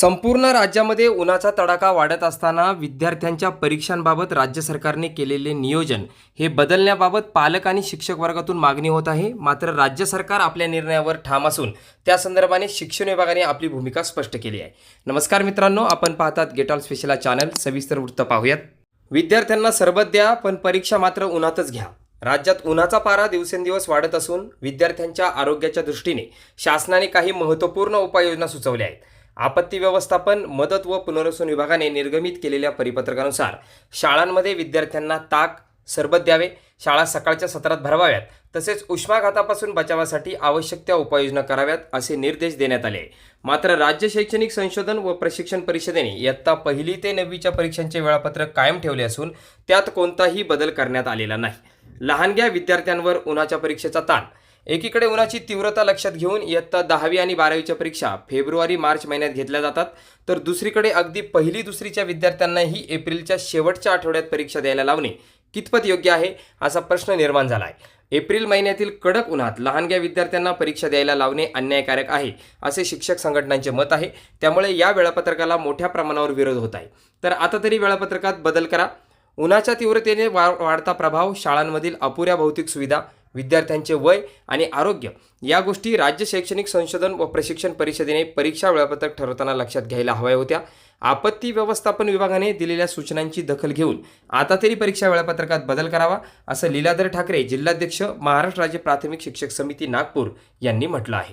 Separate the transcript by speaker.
Speaker 1: संपूर्ण राज्यामध्ये उन्हाचा तडाखा वाढत असताना विद्यार्थ्यांच्या परीक्षांबाबत राज्य सरकारने केलेले नियोजन हे बदलण्याबाबत पालक आणि शिक्षक वर्गातून मागणी होत आहे. मात्र राज्य सरकार आपल्या निर्णयावर ठाम असून त्या संदर्भाने शिक्षण विभागाने आपली भूमिका स्पष्ट केली आहे. नमस्कार मित्रांनो आपण पाहतात गेट ऑल स्पेशल चॅनल सविस्तर वृत्त पाहूयात. विद्यार्थ्यांना सरबत द्या पण परीक्षा मात्र उन्हातच घ्या. राज्यात उन्हाचा पारा दिवसेंदिवस वाढत असून विद्यार्थ्यांच्या आरोग्याच्या दृष्टीने शासनाने काही महत्त्वपूर्ण उपाययोजना सुचवल्या आहेत. आपत्ती व्यवस्थापन मदत व पुनर्वसन विभागाने निर्गमित केलेल्या परिपत्रकानुसार शाळांमध्ये विद्यार्थ्यांना ताक सरबत द्यावे शाळा सकाळच्या सत्रात भरवाव्यात तसेच उष्माघातापासून बचावासाठी आवश्यक त्या उपाययोजना कराव्यात असे निर्देश देण्यात आले. मात्र राज्य शैक्षणिक संशोधन व प्रशिक्षण परिषदेने इयत्ता पहिली ते नववीच्या परीक्षांचे वेळापत्रक कायम ठेवले असून त्यात कोणताही बदल करण्यात आलेला नाही. लहानग्या विद्यार्थ्यांवर उन्हाच्या परीक्षेचा ताण एकीकडे उन्हाची तीव्रता लक्षात घेऊन इयत्ता दहावी आणि बारावीच्या परीक्षा फेब्रुवारी मार्च महिन्यात घेतल्या जातात. तर दुसरीकडे अगदी पहिली दुसरीच्या विद्यार्थ्यांनाही एप्रिलच्या शेवटच्या आठवड्यात परीक्षा द्यायला लावणे कितपत योग्य आहे असा प्रश्न निर्माण झाला आहे एप्रिल महिन्यातील कडक उन्हात लहानग्या विद्यार्थ्यांना परीक्षा द्यायला लावणे अन्यायकारक आहे असे शिक्षक संघटनांचे मत आहे. त्यामुळे या वेळापत्रकाला मोठ्या प्रमाणावर विरोध होत आहे. तर आता तरी वेळापत्रकात बदल करा. उन्हाच्या तीव्रतेने वा वाढता प्रभाव शाळांमधील अपुऱ्या भौतिक सुविधा विद्यार्थ्यांचे वय आणि आरोग्य. या गोष्टी राज्य शैक्षणिक संशोधन व प्रशिक्षण परिषदेने परीक्षा वेळापत्रक ठरवताना लक्षात घ्यायला हव्या होत्या. आपत्ती व्यवस्थापन विभागाने दिलेल्या सूचनांची दखल घेऊन आता तरी परीक्षा वेळापत्रकात बदल करावा असं लीलाधर ठाकरे जिल्हाध्यक्ष महाराष्ट्र राज्य प्राथमिक शिक्षक समिती नागपूर यांनी म्हटलं आहे.